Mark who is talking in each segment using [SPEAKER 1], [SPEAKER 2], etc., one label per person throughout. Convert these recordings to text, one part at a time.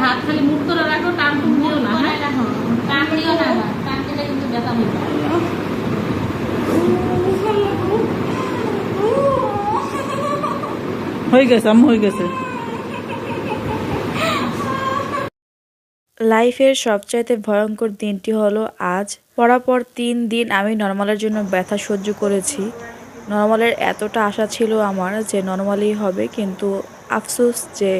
[SPEAKER 1] হাত খালি মুখ করে রাখো টান টুন দিও না হ্যাঁ?
[SPEAKER 2] টান দিও না টান দিলে কিন্তু ব্যথা হবে
[SPEAKER 3] হয়ে গেছে আম্মু হয়ে গেছে।
[SPEAKER 4] লাইফের সবচাইতে ভয়ঙ্কর দিনটি হলো আজ। পরাপর তিন দিন আমি নর্মালের জন্য ব্যথা সহ্য করেছি। নর্মালের এতটা আশা ছিল আমার যে নর্মালি হবে কিন্তু আফসোস যে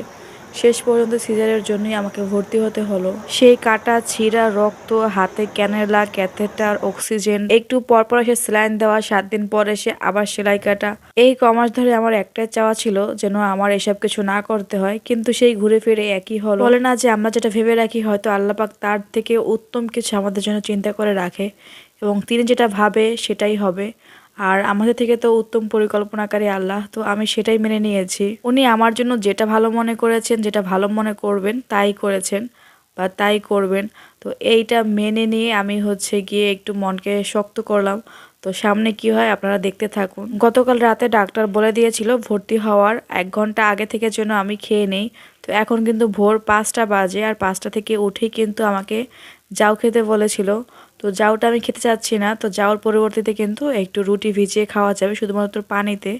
[SPEAKER 4] শেষ পর্যন্ত সিজারের জন্যই আমাকে ভর্তি হতে হলো। সেই কাটা ছিঁড়া রক্ত, হাতে ক্যানেলা, ক্যাথেটার, অক্সিজেন, একটু পরপর এসে স্যালাইন দেওয়া, সাত দিন পর এসে আবার সেলাই কাটা। এই কমাস ধরে আমার একটাই চাওয়া ছিল যেন আমার এসব কিছু না করতে হয়, কিন্তু সেই ঘুরে ফিরে একই হলো। বলে না যে আমরা যেটা ভেবে রাখি হয়তো আল্লাপাক তার থেকে উত্তম কিছু আমাদের জন্য চিন্তা করে রাখে, এবং তিনি যেটা ভাবে সেটাই হবে। আর আমাদের থেকে তো উত্তম পরিকল্পনাকারী আল্লাহ, তো আমি সেটাই মেনে নিয়েছি। উনি আমার জন্য যেটা ভালো মনে করেছেন, যেটা ভালো মনে করবেন, তাই করেছেন বা তাই করবেন। তো এইটা মেনে নিয়ে আমি হচ্ছে গিয়ে একটু মনকে শক্ত করলাম। তো সামনে কি হয় আপনারা দেখতে থাকুন। গতকাল রাতে ডাক্তার বলে দিয়েছিল ভর্তি হওয়ার এক ঘণ্টা আগে থেকে যেন আমি খেয়ে নেই। তো এখন কিন্তু ভোর পাঁচটা বাজে আর পাঁচটা থেকে উঠেই কিন্তু আমাকে যাও খেতে বলেছিল। তো জাউটা আমি খেতে চাচ্ছি না, তো জাউর পরিবর্তিতে কিন্তু একটু রুটি ভিজিয়ে খাওয়া যাবে শুধুমাত্র পানিতে।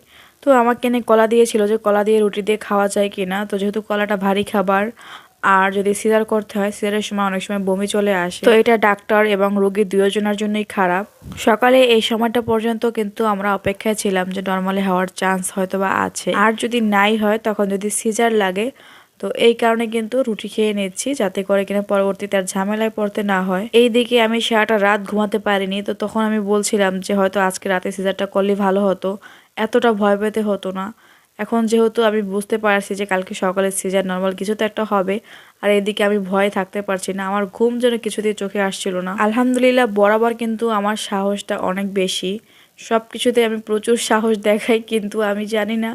[SPEAKER 4] তো আমাকে এনে কলা দিয়েছিল যে কলা দিয়ে রুটি দিয়ে খাওয়া যায় কি না তো যেহেতু কলাটা ভারী খাবার, আর যদি সিজার করতে হয়, সিজারের সময় অনেক সময় বমি চলে আসে। তো এটা ডাক্তার এবং রোগী দুজনের জন্যই খারাপ। সকালে এই সময়টা পর্যন্ত কিন্তু আমরা অপেক্ষায় ছিলাম যে নর্মালি হওয়ার চান্স হয়তো বা আছে। আর যদি নাই হয়, তখন যদি সিজার লাগে তো এই কারণে কিন্তু রুটি খেয়ে নিচ্ছি, যাতে করে কিনা পরবর্তীতে আর ঝামেলায় পড়তে না হয়। এই দিকে আমি সারাটা রাত ঘুমাতে পারিনি, তো তখন আমি বলছিলাম যে হয়তো আজকে রাতে সিজারটা করলে ভালো হতো। এতটা ভয় পেতে হতো না। এখন যেহেতু আমি বুঝতে পারছি যে কালকে সকালে সিজার নর্মাল কিছু তো একটা হবে, আর এদিকে আমি ভয়ে থাকতে পারছি না। আমার ঘুম যেন কিছুতেই চোখে আসছিল না। আলহামদুলিল্লাহ বরাবর কিন্তু আমার সাহসটা অনেক বেশি। সব কিছুতে আমি প্রচুর সাহস দেখাই, কিন্তু আমি জানি না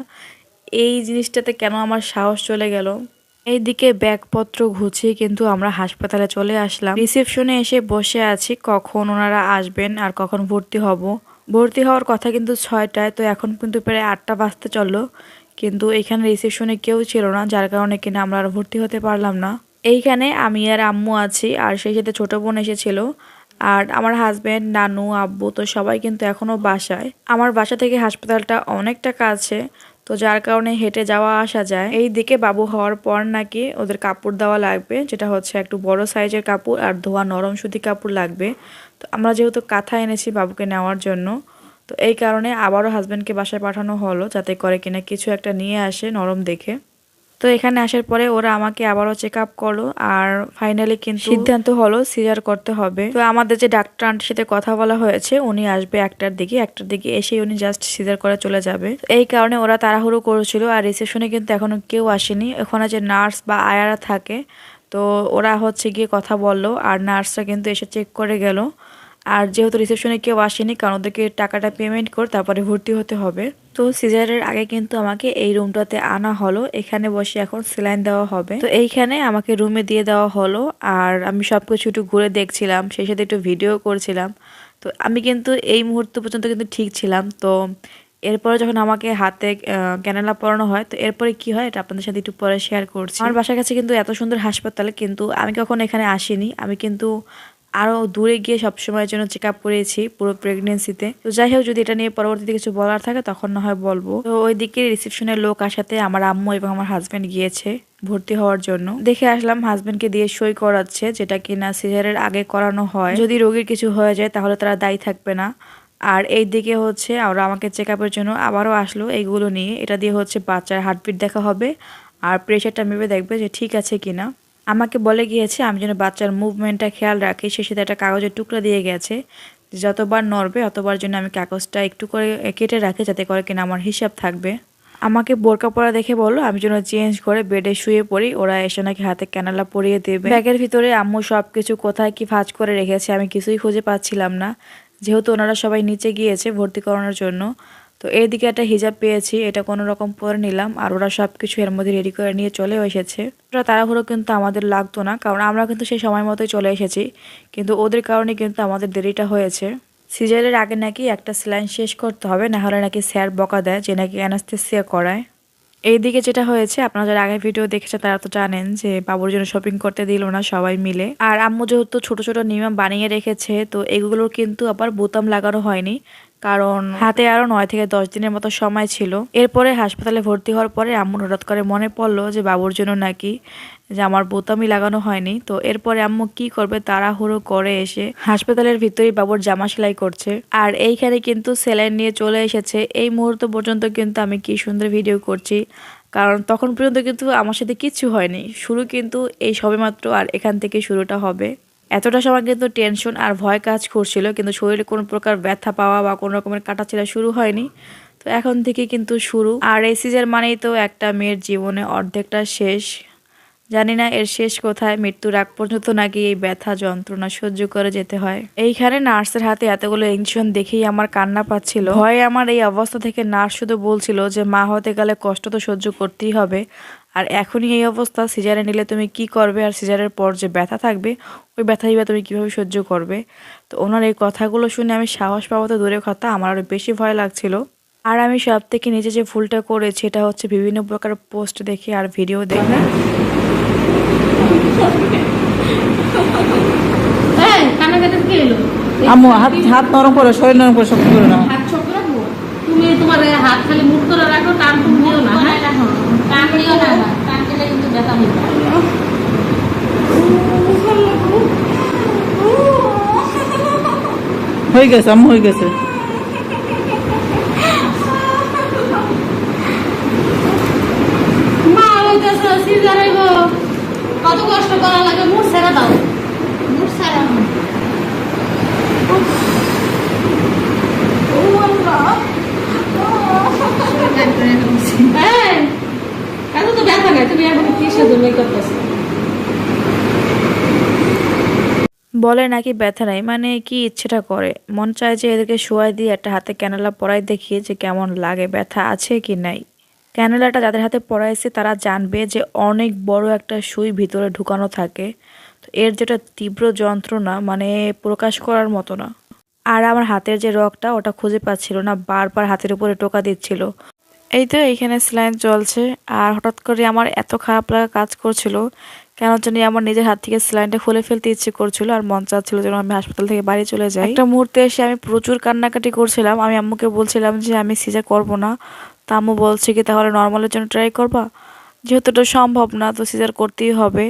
[SPEAKER 4] এই জিনিসটাতে কেন আমার সাহস চলে গেল। এইদিকে ব্যাগপত্র গুছিয়ে কিন্তু আমরা হাসপাতালে চলে আসলাম। রিসেপশনে এসে বসে আছি, কখন ওনারা আসবেন আর কখন ভর্তি হব। ভর্তি হওয়ার কথা কিন্তু ছয়টায়, তো এখন কিন্তু প্রায় আটটা বাজতে চলল। কিন্তু এখানে রিসেপশনে কেউ ছিল না, যার কারণে কিনা আমরা আর ভর্তি হতে পারলাম না। এইখানে আমি আর আম্মু আছি, আর সেই সাথে ছোট বোন এসেছিল। আর আমার হাজবেন্ড নানু, আব্বু তো সবাই কিন্তু এখনও বাসায়। আমার বাসা থেকে হাসপাতালটা অনেকটা কাছে তো যার কারণে হেঁটে যাওয়া আসা যায়। এই দিকে বাবু হওয়ার পর নাকি ওদের কাপড় দেওয়া লাগবে, যেটা হচ্ছে একটু বড় সাইজের কাপড় আর ধোয়া নরম সুতি কাপড় লাগবে। তো আমরা যেহেতু কাঁথা এনেছি বাবুকে নেওয়ার জন্য, তো এই কারণে আবারও হাজব্যান্ডকে বাসায় পাঠানো হলো যাতে করে কিনা কিছু একটা নিয়ে আসে নরম দেখে। তো এখানে আসার পরে ওরা আমাকে আবারও চেক আপ করল আর ফাইনালি কিন্তু সিদ্ধান্ত হলো সিজার করতে হবে। তো আমাদের যে ডাক্তার আন্টির সাথে কথা বলা হয়েছে উনি আসবে একটার দিকে একটার দিকে এসে উনি জাস্ট সিজার করে চলে যাবে। এই কারণে ওরা তাড়াহুড়ো করেছিল আর রিসেপশনে কিন্তু এখনও কেউ আসেনি। ওখানে যে নার্স বা আয়ারা থাকে তো ওরা হচ্ছে গিয়ে কথা বলল আর নার্সরা কিন্তু এসে চেক করে গেল। আর যেহেতু রিসেপশনে কেউ আসেনি, কারণ ওদেরকে টাকাটা পেমেন্ট করে তারপরে ভর্তি হতে হবে। তো সিজারের আগে কিন্তু আমাকে এই রুমটাতে আনা হলো। এখানে বসে এখন সেলাইন দেওয়া হবে। তো এইখানে আমাকে রুমে দিয়ে দেওয়া হলো। আর আমি সব কিছু একটু ঘুরে দেখছিলাম, সেই সাথে একটু ভিডিও করছিলাম। তো আমি কিন্তু এই মুহূর্ত পর্যন্ত কিন্তু ঠিক ছিলাম। তো এরপরে যখন আমাকে হাতে ক্যানেলা পরানো হয়, তো এরপরে কি হয় এটা আপনাদের সাথে একটু পরে শেয়ার করছি। আমার বাসার কাছে কিন্তু এত সুন্দর হাসপাতাল, কিন্তু আমি কখন এখানে আসিনি। আমি কিন্তু আরও দূরে গিয়ে সবসময়ের জন্য চেক আপ করেছি পুরো প্রেগনেন্সিতে তো যাই হোক, যদি এটা নিয়ে পরবর্তীতে কিছু বলার থাকে, তখন না হয় বলব। তো ওই দিকে রিসেপশনের লোক আসাতে আমার আম্মু এবং আমার হাজব্যান্ড গিয়েছে ভর্তি হওয়ার জন্য। দেখে আসলাম হাজবেন্ডকে দিয়ে সই করাচ্ছে, যেটা কিনা সিজারের আগে করানো হয়। যদি রোগীর কিছু হয়ে যায়, তাহলে তারা দায়ী থাকবে না। আর এই দিকে হচ্ছে, ওরা আমাকে চেক আপের জন্য আবারও আসলো এইগুলো নিয়ে। এটা দিয়ে হচ্ছে বাচ্চার হার্টবিট দেখা হবে। আর প্রেশারটা মেপে দেখবে যে ঠিক আছে কিনা। আমাকে বলে গিয়েছে, আমি যেন বাচ্চার মুভমেন্টটা খেয়াল রাখি, সে সাথে একটা কাগজের টুকরা দিয়ে গেছে। যতবার নড়বে, অতবার জন্য আমি কাগজটা একটু করে কেটে রাখি, যাতে করে কিনা আমার হিসাব থাকবে। আমাকে বোরকা পরা দেখে বলো আমি যেন চেঞ্জ করে বেডে শুয়ে পড়ি, ওরা এসে নাকি হাতে ক্যানালা পরিয়ে দেবে। ব্যাগের ভিতরে আম্মু সব কিছু কোথায় কি ভাঁজ করে রেখেছে, আমি কিছুই খুঁজে পাচ্ছিলাম না। যেহেতু ওনারা সবাই নিচে গিয়েছে ভর্তি করানোর জন্য তো এইদিকে একটা হিজাব পেয়েছি, এটা কোনো রকম পরে নিলাম, আর ওরা সব কিছু এর মধ্যে রেডি করে নিয়ে চলেও এসেছে। ওরা তাড়াহুড়ো কিন্তু আমাদের লাগতো না, কারণ আমরা কিন্তু সেই সময় মতোই চলে এসেছি, কিন্তু ওদের কারণে কিন্তু আমাদের দেরিটা হয়েছে। সিজারের আগে নাকি একটা স্যালাইন শেষ করতে হবে, না হলে নাকি স্যার বকা দেয়, যে নাকি অ্যানাস্থেসিয়া করায়। এইদিকে যেটা হয়েছে, আপনারা যারা আগের ভিডিও দেখেছে তারা তো জানেন যে বাবুর জন্য শপিং করতে দিল না সবাই মিলে। আর আম্মু যেহেতু ছোট ছোট নিয়ম বানিয়ে রেখেছে, তো এগুলোর কিন্তু আবার বোতাম লাগানো হয়নি। কারণ হাতে আরও নয় থেকে দশ দিনের মতো সময় ছিল। এরপরে হাসপাতালে ভর্তি হওয়ার পরে আম্মুর হঠাৎ করে মনে পড়ল যে বাবুর জন্য নাকি, যে আমার বোতামই লাগানো হয়নি। তো এরপরে আম্মু কি করবে, তাড়াহুড়ো করে এসে হাসপাতালের ভিতরেই বাবুর জামা সেলাই করছে। আর এইখানে কিন্তু সেলাইন নিয়ে চলে এসেছে। এই মুহূর্ত পর্যন্ত কিন্তু আমি কি সুন্দর ভিডিও করছি। কারণ তখন পর্যন্ত কিন্তু আমার সাথে কিচ্ছু হয়নি। শুরু কিন্তু এই সবেমাত্র আর এখান থেকে শুরুটা হবে। এতটা সময় কিন্তু টেনশন আর ভয় কাজ করছিল, কিন্তু শরীরে কোনো প্রকার ব্যথা পাওয়া বা কোনো রকমের কাটাছিড়া শুরু হয়নি। তো এখন থেকে কিন্তু শুরু। আর এই সিজার মানেই তো একটা মেয়ের জীবনে অর্ধেকটা শেষ। জানি না এর শেষ কোথায়, মৃত্যুর আগ পর্যন্ত নাকি এই ব্যথা যন্ত্রণা সহ্য করে যেতে হয়। এইখানে নার্সের হাতে এতগুলো ইঞ্জেকশন দেখেই আমার কান্না পাচ্ছিল। ভয়ে আমার এই অবস্থা থেকে নার্স শুধু বলছিল যে, মা হতে গেলে কষ্ট তো সহ্য করতেই হবে। আর এখনই এই অবস্থা সিজারে নিলে তুমি কি করবে আর সিজারের পর যে ব্যথা থাকবে ওই ব্যথাই বা তুমি কীভাবে সহ্য করবে? তো ওনার এই কথাগুলো শুনে আমি সাহস পাবো তো দূরের কথা আমার আরও বেশি ভয় লাগছিল। আর আমি সব থেকে নিজে যে ভুলটা করেছি এটা হচ্ছে বিভিন্ন প্রকার পোস্ট দেখে আর ভিডিও দেখে।
[SPEAKER 3] আম্মু হাত হাত নরম করে শরীর নরম করে শক্ত করে নাও।
[SPEAKER 1] হাত ছোট রাখব? তুমি তোমার হাত খালি মুখ করে রাখো টান না হ্যাঁ
[SPEAKER 2] না কিন্তু ব্যথা
[SPEAKER 3] হয়ে গেছে আম্মু হয়ে গেছে।
[SPEAKER 1] কত কষ্ট করা লাগে মুখ ছেড়ে দাও।
[SPEAKER 2] মুখ সারা
[SPEAKER 1] ব্যথা নাই তুমি এখন
[SPEAKER 4] বলে নাকি ব্যথা নাই মানে কি ইচ্ছেটা করে? মন চায় যে এদেরকে শোয়াই দিয়ে একটা হাতে ক্যানেলা পরাই দেখিয়ে যে কেমন লাগে, ব্যথা আছে কি নাই? ক্যানেলাটা যাদের হাতে পরাইছে তারা জানবে যে অনেক বড় একটা সুই ভিতরে ঢুকানো থাকে। তো এর যেটা তীব্র যন্ত্রণা মানে প্রকাশ করার মতো না। আর আমার হাতের যে রগটা, ওটা খুঁজে পাচ্ছিল না, বারবার হাতের উপরে টোকা দিচ্ছিল। এই তো এইখানে স্লাইন চলছে আর হঠাৎ করে আমার এত খারাপ লাগা কাজ করছিল, কেন জানি আমার নিজের হাত থেকে স্লাইনটা খুলে ফেলতে ইচ্ছে করছিল, আর মন চাচ্ছিল যেন আমি হাসপাতাল থেকে বাড়ি চলে যাই। একটা মুহূর্তে এসে আমি প্রচুর কান্নাকাটি করছিলাম, আমি আম্মুকে বলছিলাম যে আমি সিজার করব না, তা আম্মু বলছে কি তাহলে নর্মালের জন্য ট্রাই করবা? যেহেতু এটা সম্ভব না, তো সিজার করতেই হবে।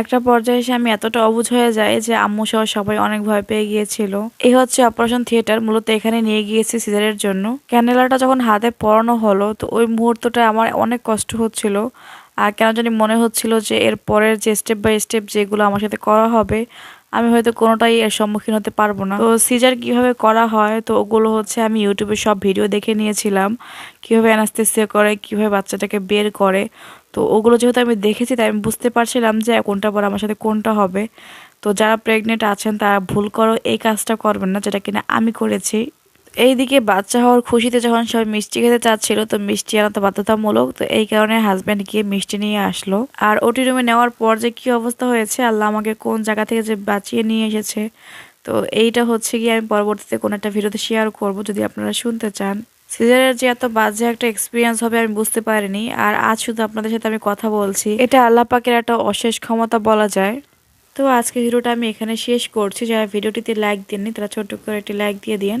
[SPEAKER 4] একটা পর্যায়ে এসে আমি এতটা অবুঝ হয়ে যাই যে আম্মু সহ সবাই অনেক ভয় পেয়ে গিয়েছিল। এই হচ্ছে অপারেশন থিয়েটার মূলত এখানে নিয়ে গিয়েছে সিজারের জন্য। ক্যান্ডেলাটা যখন হাতে পরানো হলো, তো ওই মুহূর্তটা আমার অনেক কষ্ট হচ্ছিল। আর কেন জানি মনে হচ্ছিল যে এর পরের যে স্টেপ বাই স্টেপ যেগুলো আমার সাথে করা হবে আমি হয়তো কোনোটাই এর সম্মুখীন হতে পারব না। তো সিজার কীভাবে করা হয়? তো ওগুলো হচ্ছে আমি ইউটিউবে সব ভিডিও দেখে নিয়েছিলাম। কীভাবে অ্যানাস্থেসিয়া করে, কীভাবে বাচ্চাটাকে বের করে। তো ওগুলো যেহেতু আমি দেখেছি, তাই আমি বুঝতে পারছিলাম যে কোনটা পর আমার সাথে কোনটা হবে। তো যারা প্রেগনেন্ট আছেন, তারা ভুল করো, এই কাজটা করবেন না, যেটা কিনা আমি করেছি। এইদিকে বাচ্চা হওয়ার খুশিতে যখন সবাই মিষ্টি খেতে চাচ্ছিল, তো মিষ্টি আনা তো বাধ্যতামূলক, তো এই কারণে হাজব্যান্ড গিয়ে মিষ্টি নিয়ে আসলো। আর ওটি রুমে নেওয়ার পর যে কি অবস্থা হয়েছে, আল্লাহ আমাকে কোন জায়গা থেকে যে বাঁচিয়ে নিয়ে এসেছে। তো এইটা হচ্ছে গিয়ে আমি পরবর্তীতে কোনো একটা ভিডিওতে শেয়ার করব, যদি আপনারা শুনতে চান। সিজারের যে এত বাজে একটা এক্সপিরিয়েন্স হবে আমি বুঝতে পারিনি, আর আজ শুধু আপনাদের সাথে আমি কথা বলছি। এটা আল্লাহ পাকের একটা অশেষ ক্ষমতা বলা যায়। তো আজকে ভিডিওটা আমি এখানে শেষ করছি। যারা ভিডিওটিতে লাইক দেননি, তারা ছোট্ট করে একটি লাইক দিয়ে দিন